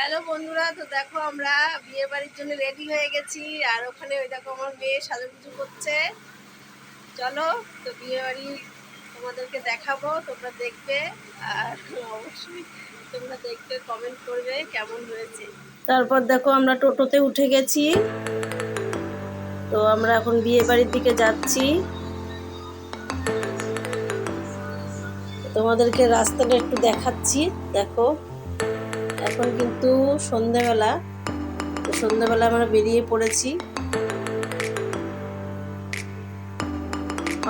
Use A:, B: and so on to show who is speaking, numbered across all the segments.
A: Hello বন্ধুরা, তো দেখো আমরা বিয়ে বাড়ির জন্য রেডি হয়ে গেছি, আর ওখানে ওই দেখো আমার মেয়ে সাজুগুজু করছে। চলো, তো বিয়ে বাড়ি তোমাদেরকে দেখাবো, তোমরা দেখবে, আর অবশ্যই তোমরা দেখবে কমেন্ট করবে কেমন হয়েছে। তারপর দেখো আমরা টোটোতে উঠে গেছি। তো আমরা এখন বিয়ে বাড়ির দিকে যাচ্ছি। তোমাদেরকে রাস্তাটা একটু দেখাচ্ছি, দেখো। এখন কিন্তু সন্ধেবেলা সন্ধেবেলা আমরা বেরিয়ে পড়েছি।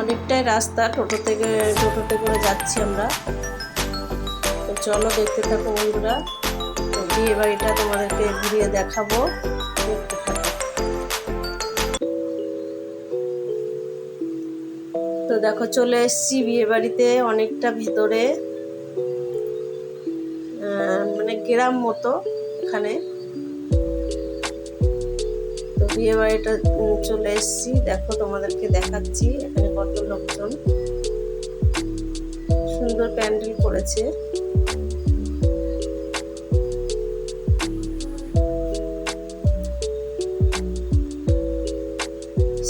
A: অনেকটাই রাস্তা টোটো থেকে টোটোতে করে যাচ্ছি আমরা। তো চলো দেখতে থাকো বন্ধুরা। বিয়ে বাড়িটা তোমাদেরকে ঘুরিয়ে দেখাবো। তো দেখো চলে এসেছি বিয়ে বাড়িতে অনেকটা ভিতরে। গ্রাম মতো এখানে। তো বিয়ে বাড়িটা চলে এসেছি। দেখো তোমাদেরকে দেখাচ্ছি এখানে কত লোকজন। সুন্দর প্যান্ডেল করেছে।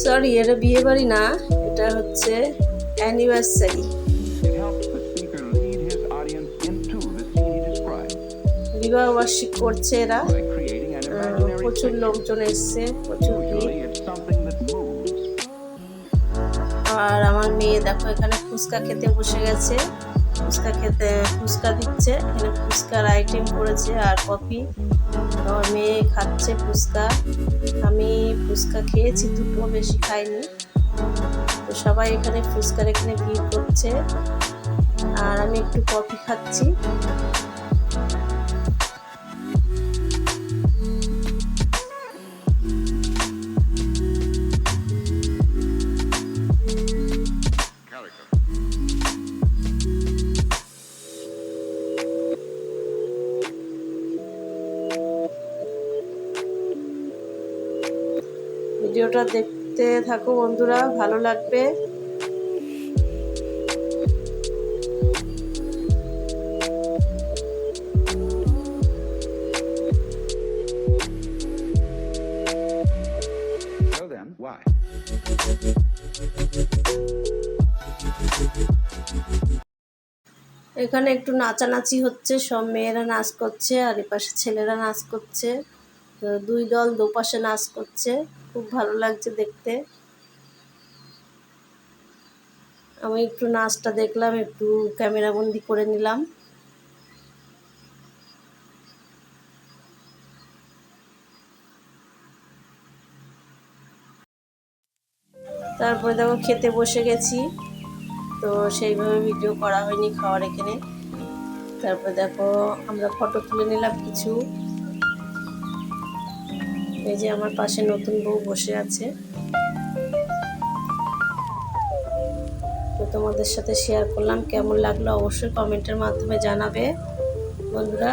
A: সরি, এটা বিয়ে বাড়ি না, এটা হচ্ছে অ্যানিভার্সারি বিবাহ বার্ষিক করছে এরা। প্রচুর লোকজন এসছে প্রচুর. আর আমার মেয়ে দেখো এখানে ফুচকা খেতে বসে গেছে। ফুচকা খেতে ফুচকা দিচ্ছে। এখানে ফুচকার আইটেম করেছে আর কফি আমার মেয়ে খাচ্ছে ফুচকা। আমি ফুচকা খেয়েছি দুটো বেশি খাইনি। তো সবাই এখানে ফুচকার এখানে ভিড় করছে। আর আমি একটু কফি খাচ্ছি। ভিডিওটা দেখতে থাকো বন্ধুরা ভালো লাগবে? এখানে একটু নাচানাচি হচ্ছে সব মেয়েরা নাচ করছে আর এপাশে ছেলেরা নাচ করছে। দুই দল দুপাশে নাচ করছে। খুব ভালো লাগছে দেখতে। আমি একটু নাচটা দেখলাম, একটু ক্যামেরা বন্দি করে নিলাম। তারপরে দেখো খেতে বসে গেছি। তো সেইভাবে ভিডিও করা হয়নি খাওয়ার এখানে। তারপরে দেখো আমরা ফটো তুলে নিলাম কিছু। এই যে আমার পাশে নতুন বউ বসে আছে। তো তোমাদের সাথে শেয়ার করলাম, কেমন লাগল অবশ্যই কমেন্টের মাধ্যমে জানাবে। বন্ধুরা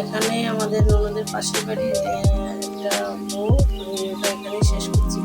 A: এখানে আমাদের ননদের পাশের বাড়ি এটা এখানে শেষ করছি।